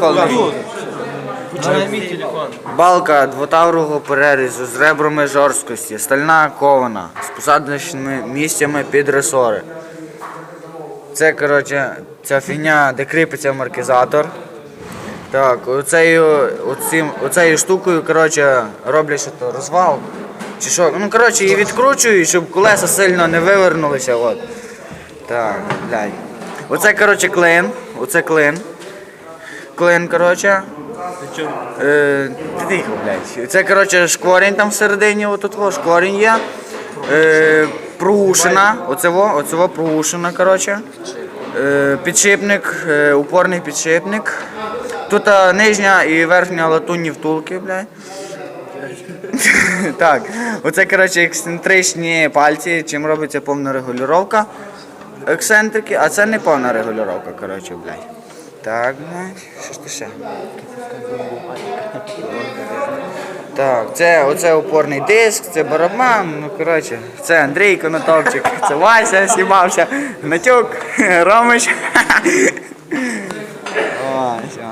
телефон. Балка двотаврового перерізу з ребрами жорсткості, стальна кована з посадочними місцями під ресори. Це, коротше, ця фігня, де кріпиться амортизатор. Так, оцею, оцим, оцею штукою, коротше, роблять що то розвал. Чи що? Ну, коротше, її відкручують, щоб колеса сильно не вивернулися. От. Так, блядь. Оце, коротше, клин. Оце клин. Клин, коротше. Е, ти тихо, блядь. Це, коротше, шкорінь там всередині, отут во, шкорінь є. Е, прогушена, оцево, оцево прогушена, коротше. Е, підшипник, е, упорний підшипник. Тут а, нижня і верхня латунні втулки, блядь. так, оце, коротше, ексцентричні пальці, чим робиться повна регулювання ексцентрики, а це не повна регулювання, коротше, блядь. Так, блядь, що ж ти ще? Так, це оце опорний диск, це барабан, ну коротше, це Андрій Конотопчик, це Вася знімався, Натюк, Ромич. О, все.